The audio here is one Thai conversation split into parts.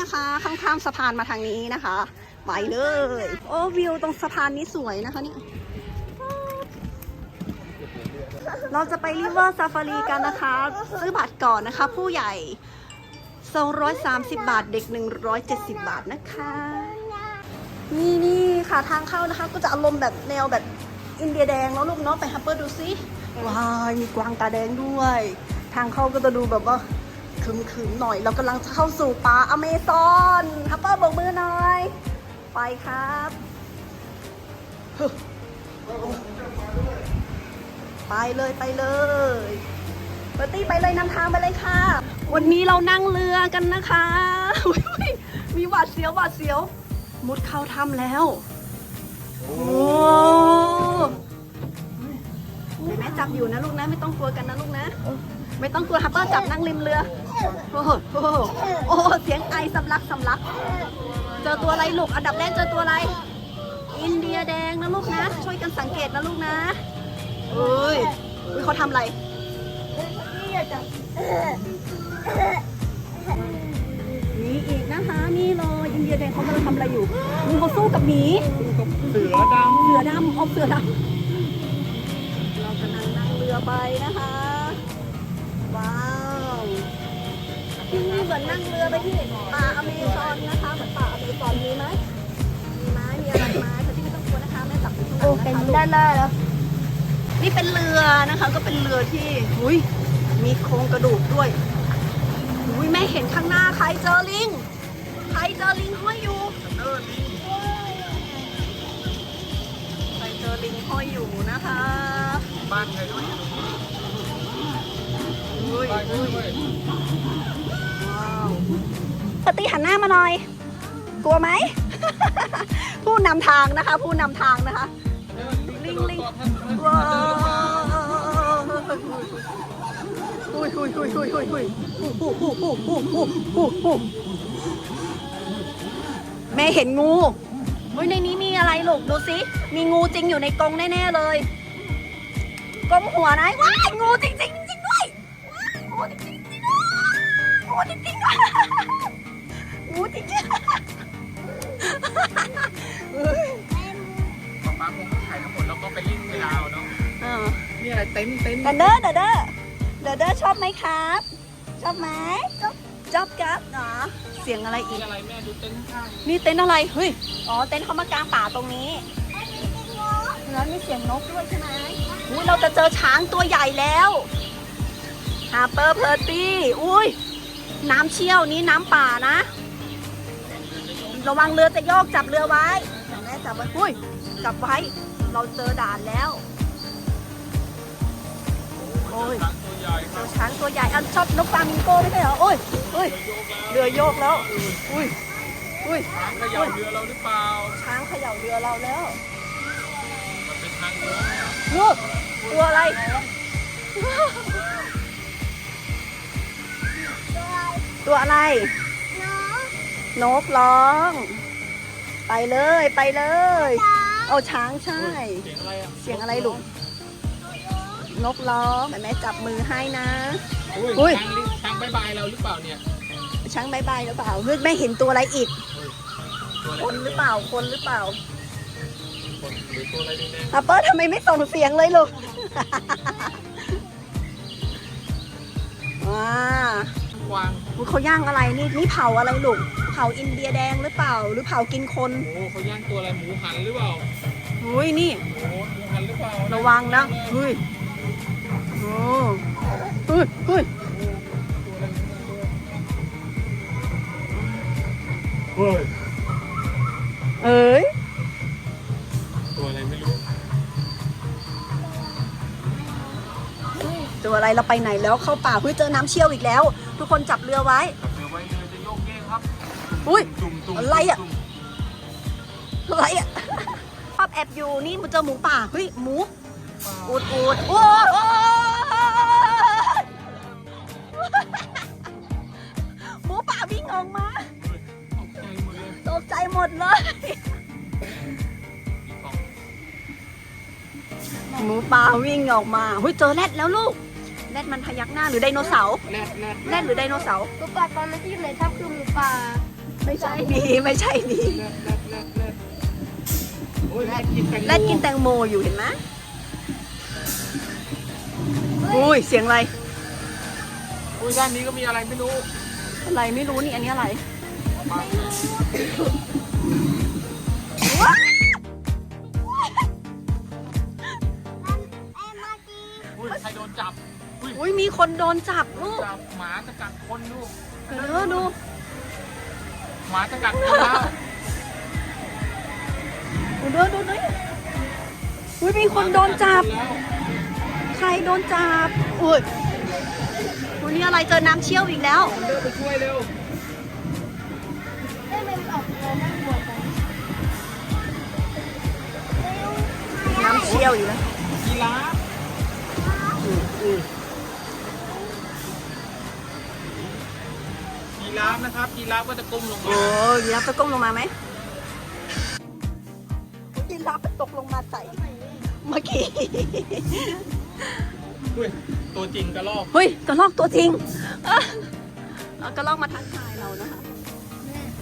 นะคะ ข้างๆสะพานมาทางนี้นะคะไปเลย โอ้วิวตรงสะพานนี้สวยนะคะเนี่ยเราจะไปริเวอร์ซาฟารีกันนะคะ ซื้อบัตรก่อนนะคะ ผู้ใหญ่ 230 บาทเด็ก 170 บาทนะคะ นี่นี่ค่ะทางเข้านะคะ ก็จะอารมณ์แบบแนวแบบอินเดียแดงแล้วลูกเนาะไปฮับเปอร์ดูซิว้ายมีกวางตาแดงด้วย ทางเข้าก็จะดูแบบว่า คึมๆหน่อย เรากำลังจะเข้าสู่ป่าอเมซอนฮับเปอร์บอกมือหน่อย ไปครับไปเลยไปเลยเบอร์ตี้ไปเลยนำทางไปเลยค่ะ วันนี้เรานั่งเรือกันนะคะมีหวาดเสียวหวาดเสียว มุดเข้าถ้ำแล้ว โอ้แม่จับอยู่นะลูกนะ ไม่ต้องกลัวกันนะลูกนะ ไม่ต้องกลัวฮัปเปอร์จับนั่งริมเรือ โอ้โหโอ้โหโอ้โหเสียงไอสำลักสำลัก เจอตัวอะไรลูก อันดับแรกเจอตัวอะไร อินเดียแดงนะลูกนะ ช่วยกันสังเกตนะลูกนะเอ้ยอุ๊ยเขาทำอะไรนี่อีกนะคะนี่เลยอินเดียแดงเขากำลังทำอะไรอยู่มึงเขาสู้กับหมีเสือดเสือดำเอาเสือดำเรากำลังนั่งเรือไปนะคะ ที่นี่เหมือนนั่งเรือไปที่ป่าอเมซอนนะคะเหมือนป่าอเมซอนมีไหมมีไหมมีอะไรไหมเธอที่ไม่ต้องกลัวนะคะแม่จับอยู่ข้างหลัโอ้งเป็นะคะด้านหน้าแล้วนี่เป็นเรือนะคะ ก็เป็นเรือที่อุ้ยมีโครงกระดูกด้วยอุ้ยแม่เห็นข้างหน้าใครเจอลิงใครเจอลิงห้อยอยู่เออลิงใครเจอลิงห้อยอยู่นะคะบ้านใครด้วยอุ้ยอุ้ย ปฏิหันหน้ามาหน่อย กลัวไหม ผู้นำทางนะคะ ผู้นำทางนะคะ ลิงลิงว้าวอุ้ยอุ้ยอุ้ยอุ้ยอุ้ยอุ้ยอู้หู้หู้หู้หู้หู้หู้หู้แม่เห็นงูเฮ้ยในนี้มีอะไรลูกดูสิ มีงูจริงอยู่ในกรงแน่ๆเลยกรงหัวนะว้ายงูจริงจริงๆจริงด้วยว้ายงูจริงจริงๆด้วย งูจริงจริงๆวยงูจริงจริงๆเฮ้ยป๊าป๊าคงถ่ายทั้งหมดแล้วก็ไปเล่นเวลาเอาเนาะอ่านี่อะไรเต็นท์เต็นท์เดอเดอเดอเดอเดอเดอชอบไหมครับ ชอบไหมชอบครับเนาะเสียงอะไรอีนี่กอะไรแม่ดูเต็นท์ข้างนี่เต็นท์อะไร เฮ้ย อ๋อ เต็นท์เขามากางป่าตรงนี้ แล้วมีเสียงนกด้วยใช่ไหมอุ้ยเราจะเจอช้างตัวใหญ่แล้วฮาเปอร์เพอร์ตี้ อุ้ย น้ำเชี่ยวนี้น้ำป่านะ ระวังเรือจะโยกจับเรือไว้แม่จับไว้อุ้ยจับไว้ เราเจอด่านแล้ว โอ้ยช้างตัวใหญ่คเจรับอช้างตัวใหญ่อันชอบนกฟลามิงโก้ไม่ใช่เหรอโอ้ยโอ้ยเรือโยกแล้ว อุ้ยอุ้ยช้างเขย่าเรือเราหรือเปล่า ช้างเขย่าเรือเราแล้วมันเป็นทางเรืองูตัวอะไร ตัวอะไร นกร้อง ไปเลยไปเลย เอาช้างใช่ เสียงอะไรอะเสียงอะไรลูก นกร้องแม่แม่จับมือให้นะ อุ้อุ้ย ยช้างลิช้างบายบายเราหรือเปล่าเนี่ยช้างบายบายหรือเปล่าเฮ้ยแม่เห็นตัวอะไรอีก ตัวอะไรคนหรือเปล่าคนหรือเปล่าคนหรือตัวอะไรดีแน่อาเปอร์ทำไมไม่ส่งเสียงเลยลูก ว้ากวางอุ๊ย เขาย่างอะไรนี่นี่เผาอะไรลูกเผาอินเดียแดงหรือเปล่า หรือเผากินคนโอ้เขาย่างตัวอะไรหมูหันหรือเปล่าอุ้ยนี่โอ้หมูหันหรือเปล่าระวังนะเฮ้ยโอ้เฮ้ยเฮ้ยเฮ้ย ตัวอะไรเราไปไหนแล้วเข้าป่าเฮ้ยเจอน้ำเชี่ยวอีกแล้ว ทุกคนจับเรือไว้จับเรือไว้เรือจะโยกเยกครับอุ้ยตุ่มตุ่มอะไรอะตุ่มอะไรอะชอบแอบอยู่นี่มันเจอหมูป่าเฮ้ยหมูอูดอูดโอ้ยหมูป่าวิ่งออกมาตกใจหมดเลยตกใจหมดเลยหมูป่าวิ่งออกมาเฮ้ยเจอแรดแล้วลูก แรดมันพยักหน้าหรือไดโนเสาร์แรดแรดแรดหรือไดโนเสาร์หมูป่าตอนนั้นที่อยู่ในถ้ำคือหมูป่าไม่ใช่ดีไม่ใช่ดีเลิศเลิศเลิศเลิศโอ้ยแรดกินแตงโมแรดกินแตงโมอยู่เห็นไหมอุ้ยเสียงอะไรอุ้ยด้านนี้ก็มีอะไรไม่รู้อะไรไม่รู้นี่อันนี้อะไรมาว้าวอุ้ยใครโดนจับ อุ้ยอุ้ยมีคนโดนจับลูกจับหมาจะกัดคนลูกเออดู หมาจะกัดคนแล้วดูดูดูดูอุ้ยมีคนโดนจับแล้วใครโดนจับ อุ้ยวันนี้อะไรเจอน้ำเชี่ยวอีกแล้วเดินไปช่วยเร็วน้ำเชี่ยวอยู่แล้วกีราฟ กีราฟนะครับกีราฟก็จะก้มลงโอ้มายีราฟจะก้มลงมาไหมยีราฟมันตกลงมาใส่ เมื่อกี้ อุ้ยตัวจริงกระลอก เฮ้ยกระลอกตัวจริงเอ้อเอากระลอกมาทักทายเรานะคะ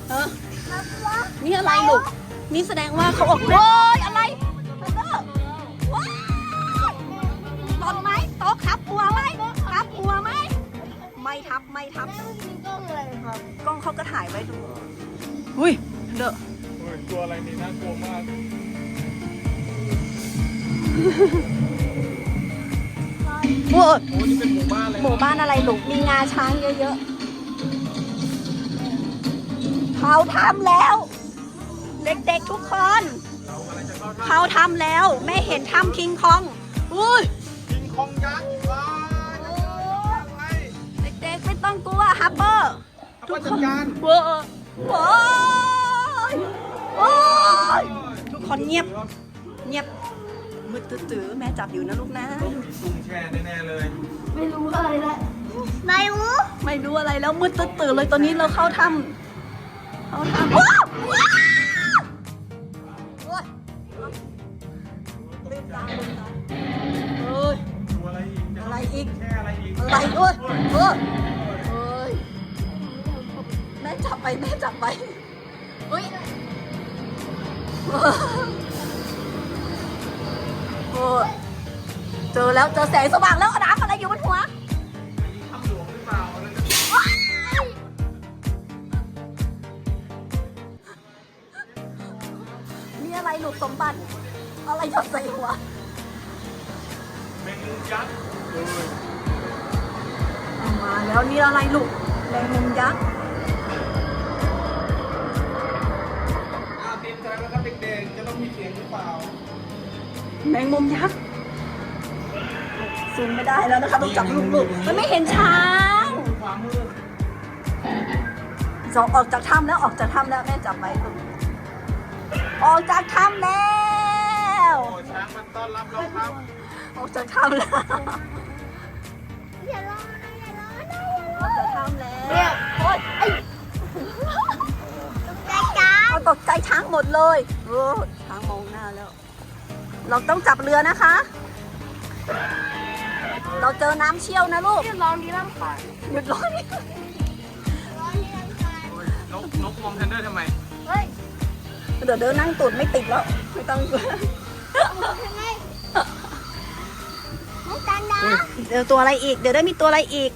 เออนี่อะไรลูกนี่แสดงว่าเขาออกโอ้ยอะไร ไม่ทับไม่ทับกล้องเขาก็ถ่ายไว้ดูอุ้ยเดอะเฮ้ยตัวอะไรนี่น่ากลัวมากโอ้ยโอ้นี่เป็นหมู่บ้านเลยหมู่บ้านอะไรลูกมีงาช้างเยอะๆเขาทำแล้ว เด็กๆทุกคน เราอะไรจะเข้าท่าเขาทำแล้วไม่เห็นทำคิงคองอุ้ย คิงคองยักษ์ว้าย ต้องกลัวฮับเปอร์เอาไปจัดการเวอร์โอ้ยโอ้ยทุกคนเงียบ เงียบ มืดตื้อๆแม่จับอยู่นะลูกนะต้องมีตุงแช่แน่ๆเลยไม่รู้อะไรแล้วมืดตื้อๆเลยตอนนี้เราเข้าถ้ำเข้าถ้ำว้าวว้าวโอ๊ยลืมตาลืมตาเอ้ยตัวอะไรอีกจอะไรอีก แช่อะไรอีก อะไรโอ้ยโอ้ย แม่จับไปแม่จับไปเฮ้ยโอ้ยเจอแล้วเจอแสงสว่างแล้วน้ำอะไรอยู่บนหัวทำหลวงหรือเปล่าอะไรจะนี่อะไรหลุดสมบัติ อะไรหยดใส่หัวแมงมุมยักษ์เออเอามาแล้วนี่อะไรลูกแมงมุมยักษ์ งมุมยักษ์ซูมไม่ได้แล้วนะคะต้องจับลูกๆมันไม่เห็นช้างขวามือจอออกจากถ้ำแล้วออกจากถ้ำแล้วแม่จับไว้ลูกออกจากถ้ำแล้วโอ้ช้างมันต้อนรับเราครับออกจากถ้ำแล้วออกจากถ้ำแล้วโอ๊ยไอ้เอาตกใจช้างหมดเลยโอ้ช้างมองหน้าแล้ว เราต้องจับเรือนะคะ เราเจอน้ำเชี่ยวนะลูกร้องดีร่ำคาญหยุดร้อนนี่นกนกมองเทนเดอร์ทำไม เฮ้ยเดี๋ยวเดินนั่งตูดไม่ติดแล้ว ไม่ต้องกลัวทำไมน้องตันนะเดี๋ยวตัวอะไรอีก เดี๋ยวได้มีตัวอะไรอีก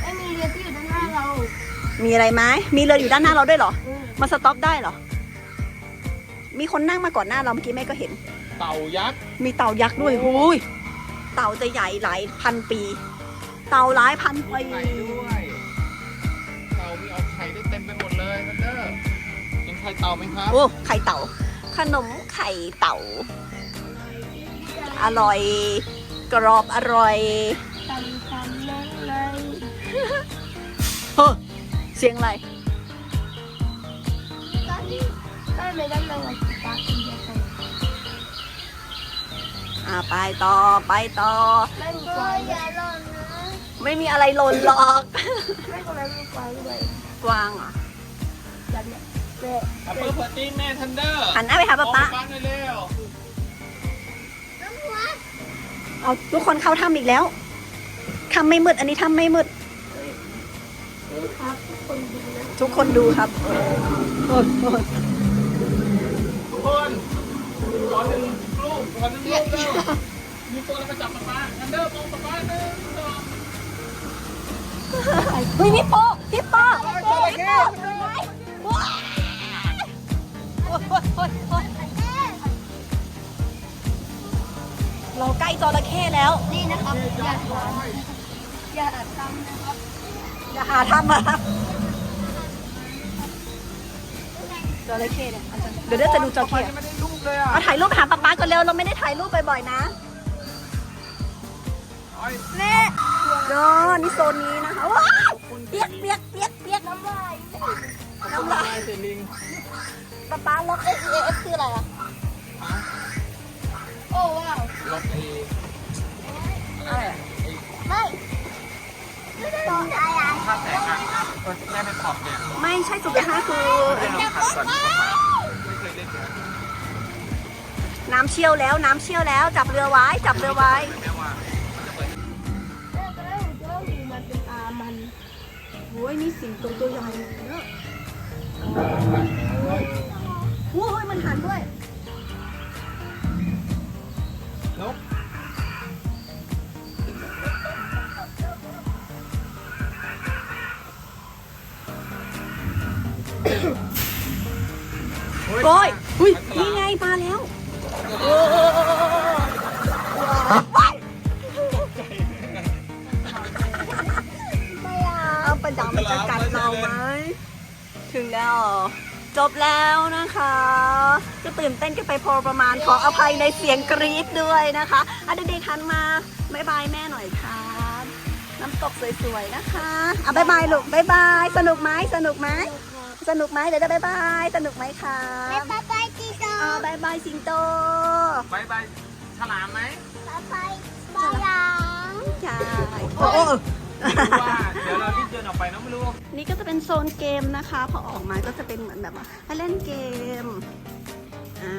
ไม่มีเรือที่อยู่ด้านหน้าเรา มีอะไรไหมมีเรืออยู่ด้านหน้าเราด้วยเหรอมาสต็อปได้เหรอ มีคนนั่งมาก่อนหน้าเราเมื่อกี้แม่ก็เห็น เต่ายักษ์ มีเต่ายักษ์ด้วยหูยเต่าจะใหญ่หลายพันปี เต่าหลายพันปี ไข่ด้วย เต่ามีเอาไข่ได้เต็มไปหมดเลยเทนเดอร์เป็นไข่เต่าไหมครับ โอ้ไข่เต่า ขนมไข่เต่า อร่อยกรอบอร่อยตันทำนั่นเลยเฮ้อเสียงอะไร ตอนนี้ ได้ไม่ได้มาวันที่ตาคุณจะไปอ่าไปต่อไปต่อ ไม่มีควายอย่าหล่นนะไม่มีอะไรหล่นหรอก ไม่คนนั้นมีควายด้วยกวางเหรอะจันเนี่ยเจ๊อัปเปอร์พาร์ตี้แม่เทนเดอร์หันหน้าไปหาป๊าป๊าป้าหน่อยเร็วน้ำหัวเอาทุกคนเข้าถ้ำอีกแล้วถ้ำไม่มืดอันนี้ถ้ำไม่มืดนี่ครับทุกคนดูนะทุกคนดูครับโอ้ยโอ้ อหนึ่งลูกเด้อมีตัวแล้วมาจับป๊าป๊าอันเดอร์มองป๊าป๊าหนึ่งสองเฮ้ยพี่โป้พี่โป้โอ้ยจระเข้โอ้ยโอ้ยโอ้ยโอ้ยโอ้ยเราใกล้จระเข้แล้ว นี่นะครับ อย่าทำอย่าทำนะครับ อย่าหาทำอะครับ จระเข้เนี่ยอาจารย์เดี๋ยวเดี๋ยวจะดูจระป๊าเข้ยังไม่ได้ลูกเลยอะเอาถ่ายรูปหาป๊าป๊าก่อนเร็วเราไม่ได้ถ่ายรูปบ่อยๆนะโอ้ยแม่เออนี่โซนนี้นะคะว้าวเปียกเปียกเปียกเปียกน้ำลายน้ำลายเสลิงป๊าป๊าล็อก S E F คืออะไรอะโอ้ว้าวล็อกเออะไรอะไม่ไม่ได้ ต่ออะไรถ้าแตกอะเออแม่เป็นขอบเนี่ยไม่ใช่สุดท้ายคือเล่นน้ำขัดก่อนไม่เคยเล่นเลยน้ำเชี่ยวแล้วน้ำเชี่ยวแล้ว จับเรือไว้จับเรือไว้ แม่ว่ามันจะเปิดเลิกแล้วเลิกหูมันเป็นอามันโอ้ยนี่สิงโตตัวใหญ่เนอะโอ้ยมันหันด้วย โอ้ยอุ้ยนี่ไงมาแล้วโอ้ว้ายไม่เอาเอาประดังมันจะกัดเราไหมถึงแล้ว จบแล้วนะคะจะตื่นเต้นกันไปพอประมาณขออภัยในเสียงกรี๊ดด้วยนะคะอะเด็กๆหันมาบายบายแม่หน่อยครับน้ำตกสวยๆนะคะอะบายบายลูกบายบาย สนุกไหมสนุกไหม สนุกไหมเดี๋ยวจะบายบายสนุกไหมคะไปไปไปจีโตอ่าบายบายสิงโตบายบายฉลามไหมไปไปไปหลังใช่โอ้โอ้ไม่รู้ว่าเดี๋ยวเรารีบเดินออกไปนะไม่รู้นี่ก็จะเป็นโซนเกมนะคะ พอออกมาก็จะเป็นเหมือนแบบว่าให้เล่นเกมอ่า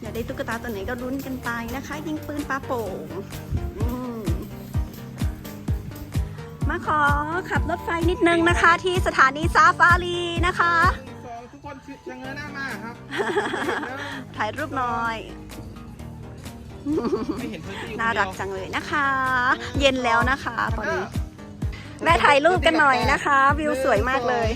อยากได้ตุ๊กตาตัวไหนก็รุ้นกันไปนะคะ ยิงปืนปาโป่ง มมาขอขับรถไฟนิดนึงนะคะ ที่สถานีซาฟารีนะคะสองทุกคนชะเง้อหน้ามาครับถ่ายรูปหน่อยไม่เห็นพื้นที่น่ารักจังเลยนะคะ เย็นแล้วนะคะตอนนี้แม่ถ่ายรูปกันหน่อยนะคะ วิวสวยมากเลย